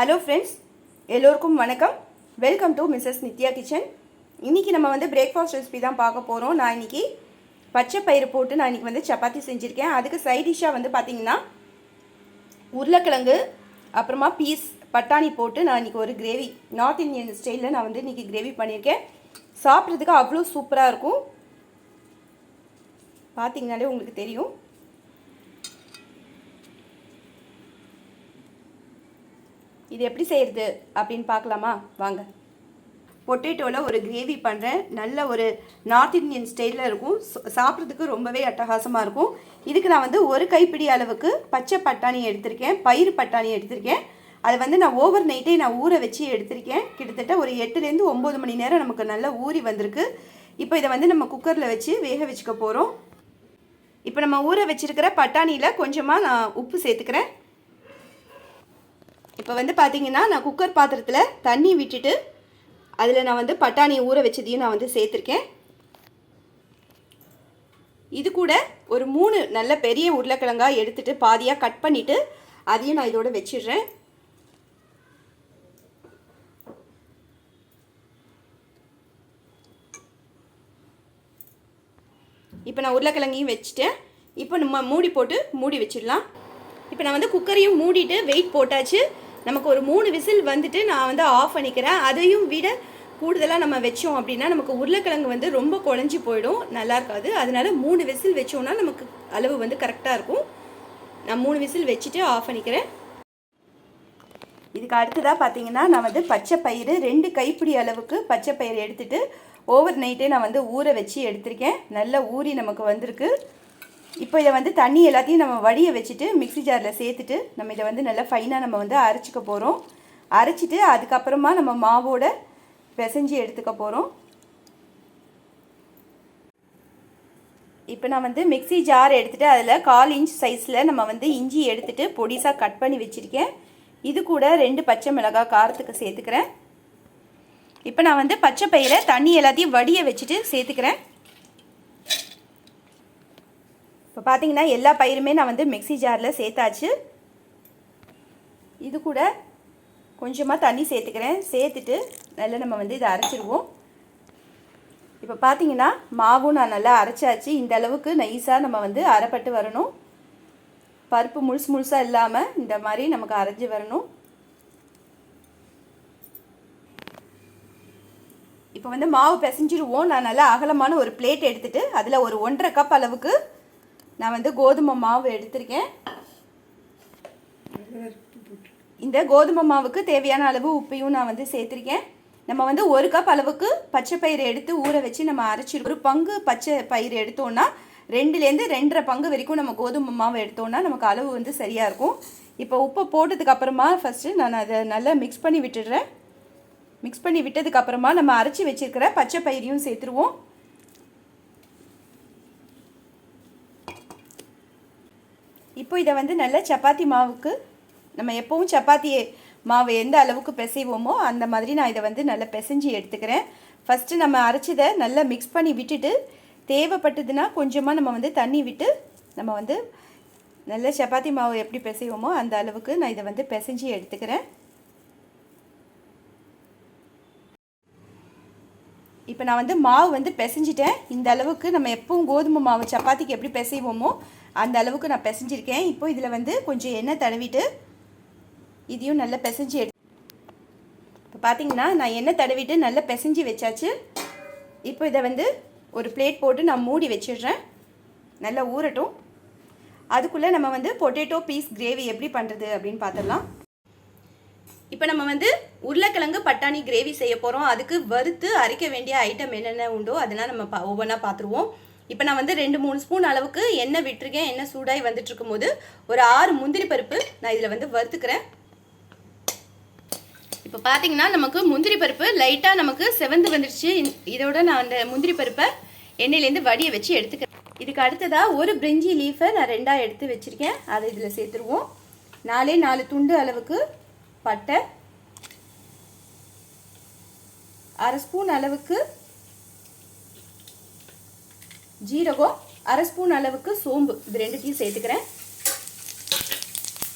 Hello friends எல்லோருக்கும் வணக்கம். Welcome to Mrs Nithya kitchen இன்றைக்கி நம்ம வந்து பிரேக்ஃபாஸ்ட் ரெசிபி தான் பார்க்க போகிறோம் நான் இன்றைக்கி பச்சை பயிறு போட்டு நான் இன்றைக்கி வந்து சப்பாத்தி செஞ்சுருக்கேன். அதுக்கு சைட் டிஷ்ஷாக வந்து பார்த்திங்கன்னா உருளைக்கிழங்கு அப்புறமா பீஸ் பட்டாணி போட்டு நான் இன்றைக்கி ஒரு கிரேவி நார்த் இந்தியன் ஸ்டைலில் நான் வந்து இன்றைக்கி கிரேவி பண்ணியிருக்கேன் சாப்பிட்றதுக்கு அவ்வளோ சூப்பராக இருக்கும். பார்த்தீங்கனாலே உங்களுக்கு தெரியும். இது எப்படி செய்கிறது அப்படின்னு பார்க்கலாமா? வாங்க. பொட்டேட்டோவில் ஒரு கிரேவி பண்ணுறேன் நல்ல ஒரு நார்த் இந்தியன் ஸ்டைலில் இருக்கும். சாப்பிட்றதுக்கு ரொம்பவே அட்டகாசமாக இருக்கும். இதுக்கு நான் வந்து ஒரு கைப்பிடி அளவுக்கு பச்சை பட்டாணி எடுத்திருக்கேன். பயிறு பட்டாணி எடுத்திருக்கேன். அதை வந்து நான் ஓவர் நைட்டே நான் ஊற வச்சு எடுத்திருக்கேன். கிட்டத்தட்ட ஒரு எட்டுலேருந்து ஒம்பது மணி நேரம் நமக்கு நல்லா ஊறி வந்திருக்கு. இப்போ இதை வந்து நம்ம குக்கரில் வச்சு வேக வச்சுக்க போகிறோம் இப்போ நம்ம ஊற வச்சுருக்கிற பட்டாணியில் கொஞ்சமாக நான் உப்பு சேர்த்துக்கிறேன். இப்போ வந்து பார்த்தீங்கன்னா நான் குக்கர் பாத்திரத்தில் தண்ணி விட்டுட்டு அதில் நான் வந்து பட்டாணி ஊற வச்சதையும் நான் வந்து சேர்த்துருக்கேன். இது கூட ஒரு மூணு நல்ல பெரிய உருளைக்கிழங்காக எடுத்துகிட்டு பாதியாக கட் பண்ணிவிட்டு அதையும் நான் இதோடு வச்சிடுறேன். இப்போ நான் உருளைக்கிழங்கையும் வச்சுட்டேன். இப்போ நம்ம மூடி போட்டு மூடி வச்சிடலாம். இப்போ நான் வந்து குக்கரையும் மூடிட்டு வெயிட் போட்டாச்சு. நமக்கு ஒரு மூணு விசில் வந்துட்டு நான் வந்து ஆஃப் பண்ணிக்கிறேன். அதையும் விட கூடுதலாக நம்ம வச்சோம் அப்படின்னா நமக்கு உருளைக்கிழங்கு வந்து ரொம்ப குழஞ்சி போயிடும். நல்லா இருக்காது. அதனால மூணு விசில் வச்சோம்னா நமக்கு அளவு வந்து கரெக்டாக இருக்கும். நான் மூணு விசில் வச்சுட்டு ஆஃப் பண்ணிக்கிறேன். இதுக்கு அடுத்ததாக பார்த்தீங்கன்னா நான் வந்து பச்சை பயிறு ரெண்டு கைப்பிடி அளவுக்கு பச்சை பயிறு எடுத்துகிட்டு ஓவர் நைட்டே நான் வந்து ஊற வச்சு எடுத்திருக்கேன். நல்லா ஊறி நமக்கு வந்திருக்கு. இப்போ இதை வந்து தண்ணி எல்லாத்தையும் நம்ம வடியை வச்சுட்டு மிக்ஸி ஜாரில் சேர்த்துட்டு நம்ம இதை வந்து நல்லா ஃபைனாக நம்ம வந்து அரைச்சிக்க போகிறோம் அரைச்சிட்டு அதுக்கப்புறமா நம்ம மாவோட பிசைஞ்சு எடுத்துக்க போகிறோம் இப்போ நான் வந்து மிக்ஸி ஜார் எடுத்துகிட்டு அதில் கால் இன்ச் சைஸில் நம்ம வந்து இஞ்சி எடுத்துகிட்டு பொடிசாக கட் பண்ணி வச்சுருக்கேன். இது கூட ரெண்டு பச்சை மிளகாய் காரத்துக்கு சேர்த்துக்கிறேன். இப்போ நான் வந்து பச்சை பயிரை தண்ணி எல்லாத்தையும் வடியை வச்சுட்டு சேர்த்துக்கிறேன். இப்போ பார்த்தீங்கன்னா எல்லா பயிருமே நான் வந்து மிக்ஸி ஜாரில் சேர்த்தாச்சு. இது கூட கொஞ்சமாக தண்ணி சேர்த்துக்கிறேன். சேர்த்துட்டு நல்லா நம்ம வந்து இதை அரைச்சிருவோம். இப்போ பார்த்தீங்கன்னா மாவும் நான் நல்லா அரைச்சாச்சு. இந்த அளவுக்கு நைஸாக நம்ம வந்து அரைப்பட்டு வரணும். பருப்பு முழுசு முழுசாக இல்லாமல் இந்த மாதிரி நமக்கு அரைஞ்சி வரணும். இப்போ வந்து மாவு பிசைஞ்சிடுவோம் நான் நல்லா அகலமான ஒரு பிளேட் எடுத்துகிட்டு அதில் ஒரு ஒன்றரை கப் அளவுக்கு நான் வந்து கோதுமை மாவு எடுத்திருக்கேன். இந்த கோதுமை மாவுக்கு தேவையான அளவு உப்பையும் நான் வந்து சேர்த்துருக்கேன். நம்ம வந்து ஒரு கப் அளவுக்கு பச்சை பயிறு எடுத்து ஊற வச்சு நம்ம அரைச்சி ஒரு பங்கு பச்சை பயிறு எடுத்தோம்னா ரெண்டுலேருந்து ரெண்டரை பங்கு வரைக்கும் நம்ம கோதுமை மாவு எடுத்தோம்னா நமக்கு அளவு வந்து சரியாக இருக்கும். இப்போ உப்பை போட்டதுக்கு அப்புறமா ஃபஸ்ட்டு நான் அதை நல்லா மிக்ஸ் பண்ணி விட்டுடுறேன். மிக்ஸ் பண்ணி விட்டதுக்கப்புறமா நம்ம அரைச்சி வச்சிருக்கிற பச்சை பயிரையும் சேர்த்துருவோம். இப்போ இதை வந்து நல்லா சப்பாத்தி மாவுக்கு நம்ம எப்பவும் சப்பாத்தி மாவு எந்த அளவுக்கு பிசைவோமோ அந்த மாதிரி நான் இதை வந்து நல்லா பிசைஞ்சு எடுத்துக்கிறேன். ஃபஸ்ட்டு நம்ம அரைச்சதை நல்லா மிக்ஸ் பண்ணி விட்டுட்டு தேவைப்பட்டதுன்னா கொஞ்சமாக நம்ம வந்து தண்ணி விட்டு நம்ம வந்து நல்ல சப்பாத்தி மாவு எப்படி பிசைவோமோ அந்த அளவுக்கு நான் இதை வந்து பிசைஞ்சு எடுத்துக்கிறேன். இப்போ நான் வந்து மாவு வந்து பிசைஞ்சிட்டேன். இந்த அளவுக்கு நம்ம எப்பவும் கோதுமை மாவு சப்பாத்திக்கு எப்படி பிசைவோமோ அந்த அளவுக்கு நான் பிசைஞ்சிருக்கேன். இப்போ இதில் வந்து கொஞ்சம் எண்ணெய் தடவிட்டு இதையும் நல்லா பிசைஞ்சு எடு இப்போ பார்த்தீங்கன்னா நான் எண்ணெய் தடவிட்டு நல்லா பிசைஞ்சு வச்சாச்சு. இப்போ இதை வந்து ஒரு பிளேட் போட்டு நான் மூடி வச்சிடுறேன். நல்லா ஊறட்டும். அதுக்குள்ளே நம்ம வந்து பொட்டேட்டோ பீஸ் கிரேவி எப்படி பண்ணுறது அப்படின்னு பார்த்துடலாம் இப்போ நம்ம வந்து உருளைக்கிழங்கு பட்டாணி கிரேவி செய்ய போகிறோம் அதுக்கு வறுத்து அரைக்க வேண்டிய ஐட்டம் என்னென்ன உண்டோ அதெல்லாம் நம்ம பா ஒவ்வொன்றா பார்த்துருவோம் இப்போ நான் வந்து ரெண்டு மூணு ஸ்பூன் அளவுக்கு எண்ணெய் விட்டுருக்கேன். எண்ணெய் சூடாகி வந்துட்டு இருக்கும்போது ஒரு ஆறு முந்திரி பருப்பு நான் இதில் வந்து வறுத்துக்கிறேன். இப்போ பார்த்தீங்கன்னா நமக்கு முந்திரி பருப்பு லைட்டாக நமக்கு செவந்து வந்துடுச்சு இதோட நான் அந்த முந்திரி பருப்பை எண்ணெயிலேருந்து வடியை வச்சு எடுத்துக்கிறேன். இதுக்கு அடுத்ததாக ஒரு பிரிஞ்சி லீஃபை நான் ரெண்டாக எடுத்து வச்சுருக்கேன். அதை இதில் சேர்த்துருவோம். நாலே நாலு துண்டு அளவுக்கு பட்டை அரை ஸ்பூன் அளவுக்கு ஜீரகம் அரை ஸ்பூன் அளவுக்கு சோம்பு. இது ரெண்டுத்தையும் சேர்த்துக்கிறேன்.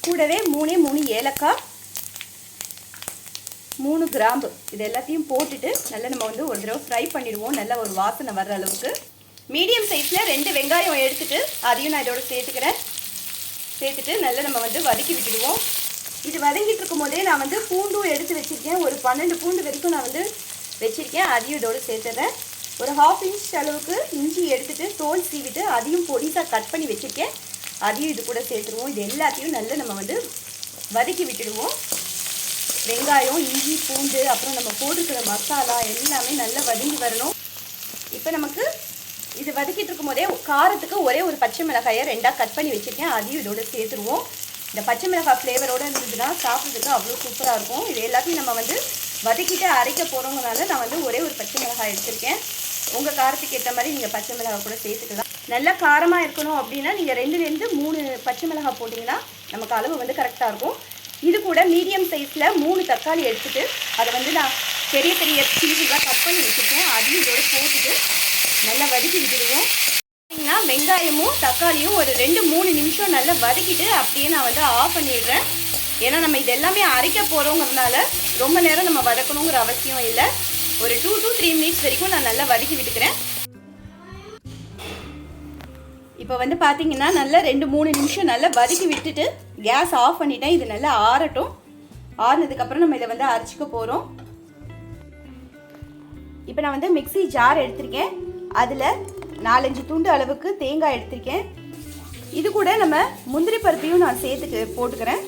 கூடவே மூணே மூணு ஏலக்காய் மூணு கிராம்பு. இது எல்லாத்தையும் போட்டுட்டு நல்லா நம்ம வந்து ஒரு தடவை ஃப்ரை பண்ணிடுவோம். நல்ல ஒரு வாசனை வர்ற அளவுக்கு. மீடியம் சைஸில் ரெண்டு வெங்காயம் எடுத்துட்டு அதையும் நான் இதோட சேர்த்துக்கிறேன். சேர்த்துட்டு நல்லா நம்ம வந்து வதக்கி விட்டுடுவோம். இது வதங்கிட்டு இருக்கும் போதே நான் வந்து பூண்டும் எடுத்து வச்சுருக்கேன். ஒரு பன்னெண்டு பூண்டு வரைக்கும் நான் வந்து வச்சுருக்கேன். அதையும் இதோட சேர்த்துறேன். ஒரு ஹாஃப் இன்ச் அளவுக்கு இஞ்சி எடுத்துகிட்டு தோல் சீவிட்டு அதையும் பொடிசாக கட் பண்ணி வச்சுருக்கேன். அதையும் இது கூட சேர்த்துருவோம். இது எல்லாத்தையும் நல்லா நம்ம வந்து வதக்கி விட்டுடுவோம். வெங்காயம் இஞ்சி பூண்டு அப்புறம் நம்ம போட்டுருக்கிற மசாலா எல்லாமே நல்லா வதங்கி வரணும். இப்போ நமக்கு இது வதக்கிட்டு இருக்கும் போதே காரத்துக்கு ஒரே ஒரு பச்சை மிளகாயை ரெண்டாக கட் பண்ணி வச்சுருக்கேன். அதையும் இதோட சேர்த்துருவோம். இந்த பச்சை மிளகாய் ஃப்ளேவரோட இருந்ததுன்னா சாப்பிட்றதுக்கு அவ்வளோ சூப்பராக இருக்கும். இது எல்லாத்தையும் நம்ம வந்து வதக்கிட்டு அரைக்க போகிறவங்கனால நான் வந்து ஒரே ஒரு பச்சை மிளகாய் எடுத்திருக்கேன். உங்கள் காரத்துக்கு ஏற்ற மாதிரி நீங்கள் பச்சை மிளகாய் கூட சேர்த்துக்கலாம். நல்லா காரமாக இருக்கணும் அப்படின்னா நீங்கள் ரெண்டுலேருந்து மூணு பச்சை மிளகாய் போட்டிங்கன்னா நமக்கு அளவு வந்து கரெக்டாக இருக்கும். இது கூட மீடியம் சைஸில் மூணு தக்காளி எடுத்துட்டு அதை வந்து நான் பெரிய பெரிய பீஸுக்காக கட் பண்ணி வச்சுருக்கேன் அதையும் இதோட போட்டுட்டு நல்லா வதக்கி விட்டுடுவோம் பார்த்தீங்கன்னா வெங்காயமும் தக்காளியும் ஒரு ரெண்டு மூணு நிமிஷம் நல்லா வதக்கிட்டு அப்படியே நான் வந்து ஆஃப் பண்ணிடுறேன். ஏன்னா நம்ம இது எல்லாமே அரைக்க போகிறோங்கிறதுனால ரொம்ப நேரம் நம்ம வதக்கணுங்கிற அவசியம் இல்லை. ஒரு டூ டூ த்ரீ மினிட்ஸ் வரைக்கும் நான் நல்லா வதக்கி விட்டுக்கிறேன். இப்போ வந்து பார்த்தீங்கன்னா நல்லா ரெண்டு மூணு நிமிஷம் நல்லா வதக்கி விட்டுட்டு கேஸ் ஆஃப் பண்ணிட்டேன். இது நல்லா ஆறட்டும். ஆறுனதுக்கப்புறம் நம்ம இதை வந்து அரைச்சிக்க போகிறோம் இப்போ நான் வந்து மிக்ஸி ஜார் எடுத்திருக்கேன். அதில் நாலஞ்சு துண்டு அளவுக்கு தேங்காய் எடுத்திருக்கேன். இது கூட நம்ம முந்திரி பருப்பையும் நான் சேர்த்துக்கு போட்டுக்கிறேன்.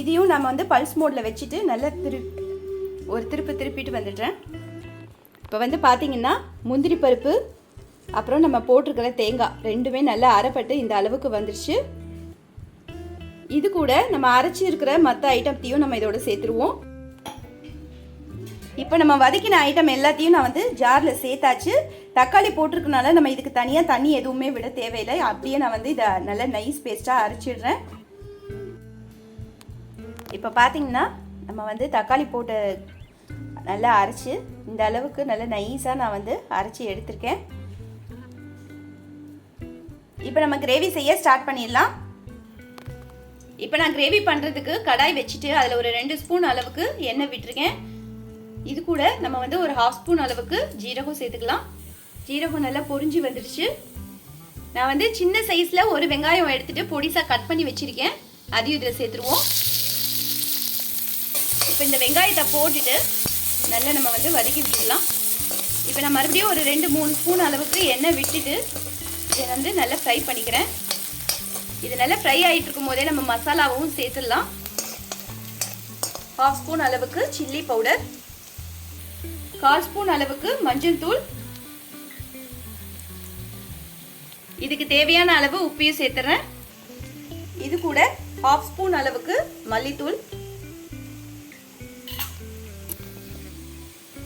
இதையும் நம்ம வந்து பல்ஸ் மோடில் வச்சுட்டு நல்லா திரு ஒரு திருப்பு திருப்பிட்டு வந்துடுறேன். இப்போ வந்து பார்த்தீங்கன்னா முந்திரி பருப்பு அப்புறம் நம்ம போட்டிருக்கிற தேங்காய் ரெண்டுமே நல்லா அரைப்பட்டு இந்த அளவுக்கு வந்துருச்சு. இது கூட நம்ம அரைச்சி இருக்கிற மற்ற ஐட்டத்தையும் நம்ம இதோட சேர்த்துருவோம். இப்போ நம்ம வதக்கின ஐட்டம் எல்லாத்தையும் நான் வந்து ஜாரில் சேர்த்தாச்சு. தக்காளி போட்டிருக்கனால நம்ம இதுக்கு தனியாக தண்ணி எதுவுமே விட தேவையில்லை. அப்படியே நான் வந்து இதை நல்லா நைஸ் பேஸ்ட்டாக அரைச்சிடுறேன். இப்போ பார்த்தீங்கன்னா நம்ம வந்து தக்காளி போட்டு நல்லா அரைச்சி இந்த அளவுக்கு நல்லா நைஸாக நான் வந்து அரைச்சி எடுத்திருக்கேன். இப்போ நம்ம கிரேவி செய்ய ஸ்டார்ட் பண்ணிடலாம். இப்போ நான் கிரேவி பண்ணுறதுக்கு கடாய் வச்சுட்டு அதில் ஒரு ரெண்டு ஸ்பூன் அளவுக்கு எண்ணெய் விட்டுருக்கேன். இது கூட நம்ம வந்து ஒரு ஹாஃப் ஸ்பூன் அளவுக்கு ஜீரகம் சேர்த்துக்கலாம். ஜீரகம் நல்லா பொறிஞ்சி வந்துடுச்சு. நான் வந்து சின்ன சைஸில் ஒரு வெங்காயம் எடுத்துகிட்டு பொடிசாக கட் பண்ணி வச்சுருக்கேன். அதையும் இதில் சேர்த்துருவோம். இப்போ இந்த வெங்காயத்தை போட்டுட்டு நல்லா நம்ம வந்து வதக்கி விட்டுடலாம். இப்போ நான் மறுபடியும் ஒரு ரெண்டு மூணு ஸ்பூன் அளவுக்கு எண்ணெய் விட்டுட்டு இதை வந்து நல்லா ஃப்ரை பண்ணிக்கிறேன். இது நல்லா ஃப்ரை ஆகிட்டு இருக்கும் போதே நம்ம மசாலாவும் சேர்த்துடலாம். ஹாஃப் ஸ்பூன் அளவுக்கு சில்லி பவுடர் கால் ஸ்பூன் அளவுக்கு மஞ்சள் தூள் இதுக்கு தேவையான அளவு உப்பையும் சேர்த்துறேன். இது கூட ஹாஃப் ஸ்பூன் அளவுக்கு மல்லித்தூள்.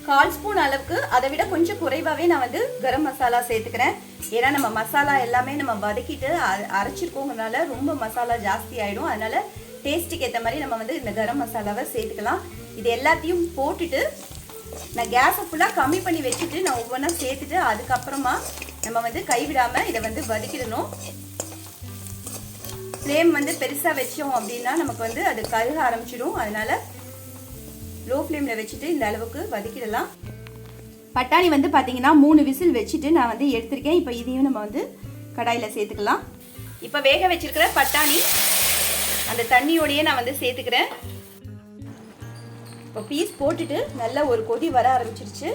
கால் ஸ்பூன் அளவுக்கு அதை விட கொஞ்சம் குறைவாகவே நான் வந்து கரம் மசாலா சேர்த்துக்கிறேன். ஏன்னா நம்ம மசாலா எல்லாமே நம்ம வதக்கிட்டு அ- அரைச்சிருக்கோங்கனால ரொம்ப மசாலா ஜாஸ்தி ஆகிடும் அதனால டேஸ்ட்டுக்கு ஏற்ற மாதிரி நம்ம வந்து இந்த கரம் மசாலாவை சேர்த்துக்கலாம். இது எல்லாத்தையும் போட்டுட்டு நான் கேஸை ஃபுல்லாக கம்மி பண்ணி வச்சுட்டு நான் ஒவ்வொன்றா சேர்த்துட்டு அதுக்கப்புறமா நம்ம வந்து கைவிடாமல் இதை வந்து வதக்கிடணும் ஃப்ளேம் வந்து பெருசாக வச்சோம் அப்படின்னா நமக்கு வந்து அது கருக ஆரம்பிச்சிடும். அதனால லோ ஃப்ளேமில் வச்சுட்டு இந்த அளவுக்கு வதக்கிடலாம் பட்டாணி வந்து பார்த்தீங்கன்னா மூணு விசில் வச்சுட்டு நான் வந்து எடுத்திருக்கேன். இப்போ இதையும் நம்ம வந்து கடாயில் சேர்த்துக்கலாம். இப்போ வேக வச்சிருக்கிற பட்டாணி அந்த தண்ணியோடையே நான் வந்து சேர்த்துக்கிறேன். இப்போ பீஸ் போட்டுட்டு நல்ல ஒரு கொதி வர ஆரம்பிச்சிருச்சு.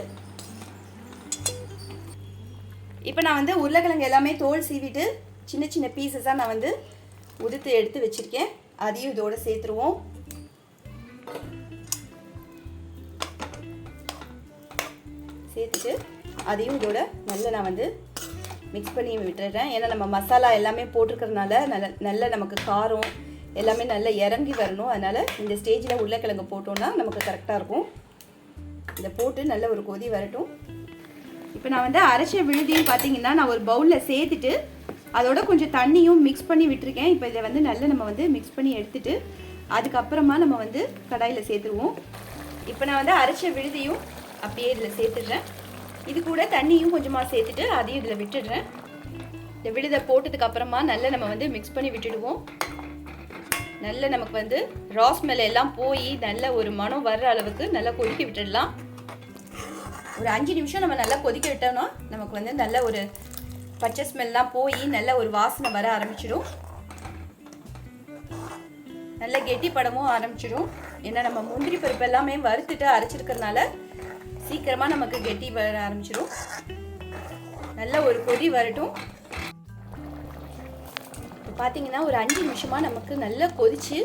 இப்போ நான் வந்து உருளைக்கிழங்கு எல்லாமே தோல் சீவிட்டு சின்ன சின்ன பீசஸாக நான் வந்து உதுத்து எடுத்து வச்சுருக்கேன். அதையும் இதோட சேர்த்துருவோம். சேர்த்துட்டு அதையும் இதோட நல்லா நான் வந்து மிக்ஸ் பண்ணி விட்டுறேன். ஏன்னா நம்ம மசாலா எல்லாமே போட்டிருக்கறதுனால நல்ல நல்ல நமக்கு காரம் எல்லாமே நல்லா இறங்கி வரணும். அதனால் இந்த ஸ்டேஜில் உருளைக்கிழங்கு போட்டோம்னா நமக்கு கரெக்டாக இருக்கும். இதை போட்டு நல்ல ஒரு கொதி வரட்டும். இப்போ நான் வந்து அரைச்ச விழுதியும் பார்த்தீங்கன்னா நான் ஒரு பவுலில் சேர்த்துட்டு அதோட கொஞ்சம் தண்ணியும் மிக்ஸ் பண்ணி விட்டுருக்கேன். இப்போ இதை வந்து நல்லா நம்ம வந்து மிக்ஸ் பண்ணி எடுத்துட்டு அதுக்கப்புறமா நம்ம வந்து கடாயில் சேர்த்துருவோம். இப்போ நான் வந்து அரைச்ச விழுதியும் அப்படியே இதில் சேர்த்துடுறேன். இது கூட தண்ணியும் கொஞ்சமாக சேர்த்துட்டு அதையும் இதில் விட்டுடுறேன். இந்த விழுதை போட்டதுக்கு அப்புறமா நல்லா நம்ம வந்து மிக்ஸ் பண்ணி விட்டுடுவோம். நல்ல நமக்கு வந்து ராஸ் மேலே எல்லாம் போய் நல்ல ஒரு மனம் வர்ற அளவுக்கு நல்லா கொதிக்க விட்டுடலாம். ஒரு அஞ்சு நிமிஷம் நம்ம நல்லா கொதிக்க விட்டோம்னா நமக்கு வந்து நல்ல ஒரு பச்சை ஸ்மெல்லாம் போய் நல்ல ஒரு வாசனை வர ஆரம்பிச்சிடும். நல்ல கெட்டி படமும் ஆரம்பிச்சிடும். ஏன்னா நம்ம முந்திரி பருப்பு எல்லாமே வறுத்துட்டு அரைச்சிருக்கிறதுனால சீக்கிரமாக நமக்கு கெட்டி வர ஆரம்பிச்சிடும். நல்ல ஒரு கொதி வரட்டும். இப்போ பார்த்தீங்கன்னா ஒரு அஞ்சு நிமிஷமாக நமக்கு நல்லா கொதிச்சு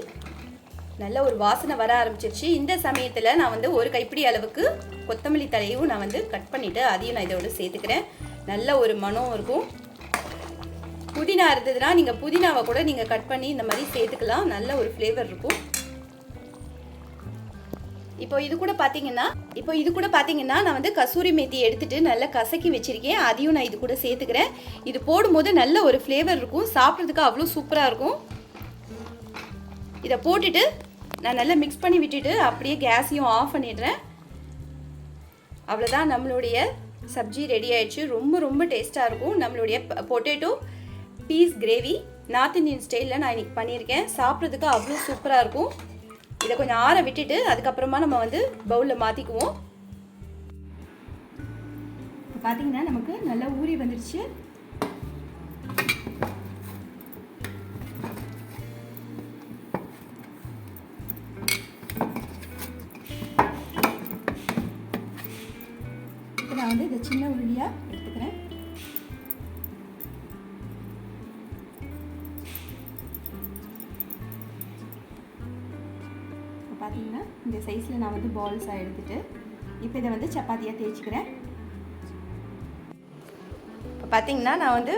நல்ல ஒரு வாசனை வர ஆரம்பிச்சிருச்சு. இந்த சமயத்தில் நான் வந்து ஒரு கைப்பிடி அளவுக்கு கொத்தமல்லி தலையும் நான் வந்து கட் பண்ணிவிட்டு அதையும் நான் இதோடு சேர்த்துக்கிறேன். நல்ல ஒரு மனம் இருக்கும். புதினா இருந்ததுன்னா நீங்கள் புதினாவை கூட நீங்கள் கட் பண்ணி இந்த மாதிரி சேர்த்துக்கலாம். நல்ல ஒரு ஃப்ளேவர் இருக்கும். இப்போ இது கூட பார்த்தீங்கன்னா இப்போ இது கூட பார்த்தீங்கன்னா நான் வந்து கசூரி மேத்தி எடுத்துட்டு நல்லா கசக்கி வச்சிருக்கேன். அதையும் நான் இது கூட சேர்த்துக்கிறேன். இது போடும்போது நல்ல ஒரு ஃப்ளேவர் இருக்கும். சாப்பிட்றதுக்கு அவ்வளோ சூப்பராக இருக்கும். இதை போட்டுட்டு நான் நல்லா மிக்ஸ் பண்ணி விட்டுட்டு அப்படியே கேஸையும் ஆஃப் பண்ணிடுறேன். அவ்வளோதான் நம்மளுடைய சப்ஜி ரெடி ஆயிடுச்சு. ரொம்ப ரொம்ப டேஸ்ட்டாக இருக்கும். நம்மளுடைய potato peas gravy North Indian ஸ்டைலில் நான் இன்றைக்கி பண்ணியிருக்கேன். சாப்பிட்றதுக்கு அவ்வளோ சூப்பராக இருக்கும். இதை கொஞ்சம் ஆற விட்டுட்டு அதுக்கப்புறமா நம்ம வந்து பவுலில் மாற்றிக்குவோம் பார்த்தீங்கன்னா நமக்கு நல்லா ஊறி வந்துடுச்சு பார்த்தீங்கன்னா இந்த சைஸில் நான் வந்து பால்ஸாக எடுத்துகிட்டு இப்போ இதை வந்து சப்பாத்தியாக தேய்ச்சிக்கிறேன். இப்போ பார்த்தீங்கன்னா நான் வந்து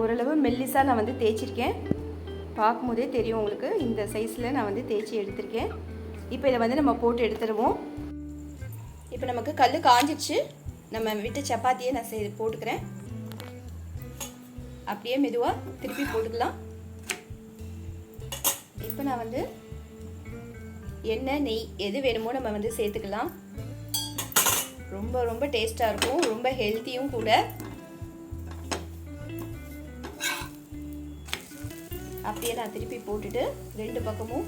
ஓரளவு மெல்லிஸாக நான் வந்து தேய்ச்சிருக்கேன். பார்க்கும்போதே தெரியும் உங்களுக்கு இந்த சைஸில் நான் வந்து தேய்ச்சி எடுத்திருக்கேன். இப்போ இதை வந்து நம்ம போட்டு எடுத்துடுவோம் இப்போ நமக்கு கல் காஞ்சிச்சு நம்ம விட்டு சப்பாத்தியை நான் செய் போட்டுக்கிறேன். அப்படியே மெதுவாக திருப்பி போட்டுக்கலாம். இப்போ நான் வந்து எண்ணெய் நெய் எது வேணுமோ நம்ம வந்து சேர்த்துக்கலாம். ரொம்ப ரொம்ப டேஸ்ட்டாக இருக்கும். ரொம்ப ஹெல்த்தியும் கூட. அப்படியே நான் திருப்பி போட்டுட்டு ரெண்டு பக்கமும்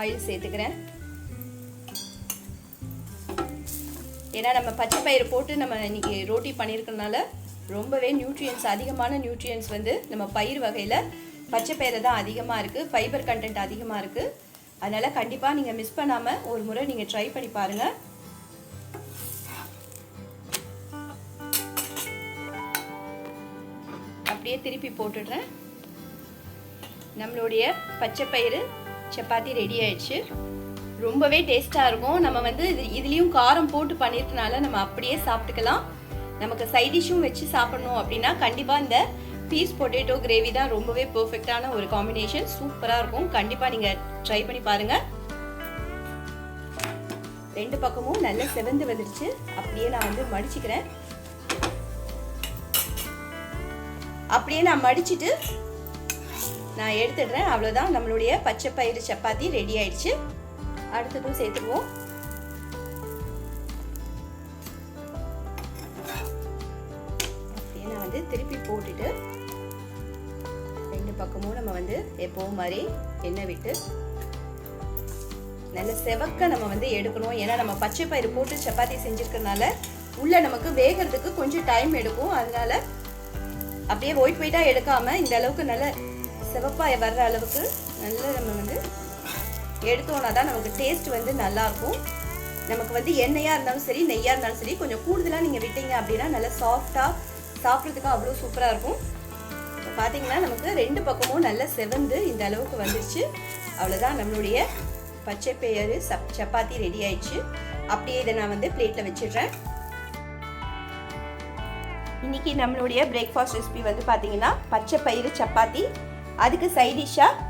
ஆயில் சேர்த்துக்கிறேன். ஏன்னா நம்ம பச்சை பயிறு போட்டு நம்ம இன்னைக்கு ரோட்டி பண்ணியிருக்கனால ரொம்பவே நியூட்ரியன்ஸ் அதிகமான நியூட்ரியன்ஸ் வந்து நம்ம பயிர் வகையில் பச்சை பயிறு தான் அதிகமாக இருக்குது ஃபைபர் கண்டென்ட் அதிகமாக இருக்குது அதனால் கண்டிப்பாக நீங்கள் மிஸ் பண்ணாமல் ஒரு முறை நீங்கள் ட்ரை பண்ணி பாருங்கள் அப்படியே திருப்பி போட்டுடுறேன். நம்மளுடைய பச்சை பயிறு சப்பாத்தி ரெடி ஆயிடுச்சு. ரொம்பவே டேஸ்ட்டாக இருக்கும். நம்ம வந்து இது இதுலேயும் காரம் போட்டு பண்ணியிருக்கனால நம்ம அப்படியே சாப்பிட்டுக்கலாம். நமக்கு சைடிஷும் வச்சு சாப்பிடணும் அப்படின்னா கண்டிப்பாக இந்த பீஸ் பொட்டேட்டோ கிரேவி தான் ரொம்பவே பெர்ஃபெக்டான ஒரு காம்பினேஷன் சூப்பராக இருக்கும். கண்டிப்பாக நீங்கள் ட்ரை பண்ணி பாருங்கள் ரெண்டு பக்கமும் நல்ல செவந்து வந்துடுச்சு அப்படியே நான் வந்து மடிச்சுக்கிறேன். அப்படியே நான் மடிச்சுட்டு நான் எடுத்துடுறேன். அவ்வளோதான் நம்மளுடைய பச்சை பயிறு சப்பாத்தி ரெடி ஆயிடுச்சு. அடுத்ததும் சேர்த்துக்குவோம். அப்படியே நான் வந்து திருப்பி போட்டுட்டு பக்கமும் நம்ம வந்து எப்போவும் மாதிரி எண்ணெய் விட்டு நல்ல செவக்க நம்ம வந்து எடுக்கணும். ஏன்னா நம்ம பச்சை பயிறு போட்டு சப்பாத்தி செஞ்சுருக்கறனால உள்ள நமக்கு வேகிறதுக்கு கொஞ்சம் டைம் எடுக்கும். அதனால அப்படியே ஒயிட் ஒயிட்டாக எடுக்காம இந்த அளவுக்கு நல்ல சிவப்பாக வர்ற அளவுக்கு நல்ல நம்ம வந்து எடுத்தோம்னா தான் நமக்கு டேஸ்ட் வந்து நல்லாயிருக்கும். நமக்கு வந்து எண்ணெயாக இருந்தாலும் சரி நெய்யாக இருந்தாலும் சரி கொஞ்சம் கூடுதலாக நீங்கள் விட்டீங்க அப்படின்னா நல்லா சாஃப்டாக சாப்பிட்றதுக்கு அவ்வளோ சூப்பராக இருக்கும். பார்த்தீங்கன்னா நமக்கு ரெண்டு பக்கமும் நல்லா செவந்து இந்த அளவுக்கு வந்துருச்சு. அவ்வளோதான் நம்மளுடைய பச்சை பெயரு சப் சப்பாத்தி ரெடி ஆயிடுச்சு. அப்படியே இதை நான் வந்து பிளேட்டில் வச்சிடுறேன். இன்னைக்கு நம்மளுடைய பிரேக்ஃபாஸ்ட் ரெசிபி வந்து பார்த்தீங்கன்னா பச்சை பயிறு சப்பாத்தி. அதுக்கு சைடிஷ்ஷாக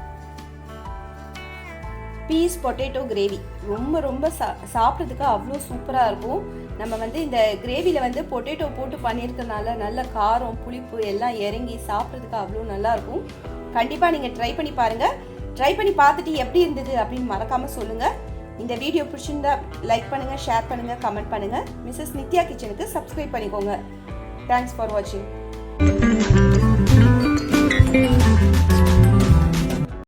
பீஸ் பொட்டேட்டோ கிரேவி. ரொம்ப ரொம்ப சா சாப்பிட்றதுக்கு அவ்வளோ சூப்பராக இருக்கும். நம்ம வந்து இந்த கிரேவியில் வந்து பொட்டேட்டோ போட்டு பண்ணியிருக்கனால நல்ல காரம் புளிப்பு எல்லாம் இறங்கி சாப்பிட்றதுக்கு அவ்வளோ நல்லாயிருக்கும் கண்டிப்பாக நீங்கள் ட்ரை பண்ணி பாருங்கள் ட்ரை பண்ணி பார்த்துட்டு எப்படி இருந்தது அப்படின்னு மறக்காமல் சொல்லுங்கள் இந்த வீடியோ பிடிச்சிருந்தா லைக் பண்ணுங்கள் ஷேர் பண்ணுங்கள் கமெண்ட் பண்ணுங்கள் மிஸ்ஸஸ் நித்யா கிச்சனுக்கு சப்ஸ்கிரைப் பண்ணிக்கோங்க. தேங்க்ஸ் ஃபார் வாட்சிங்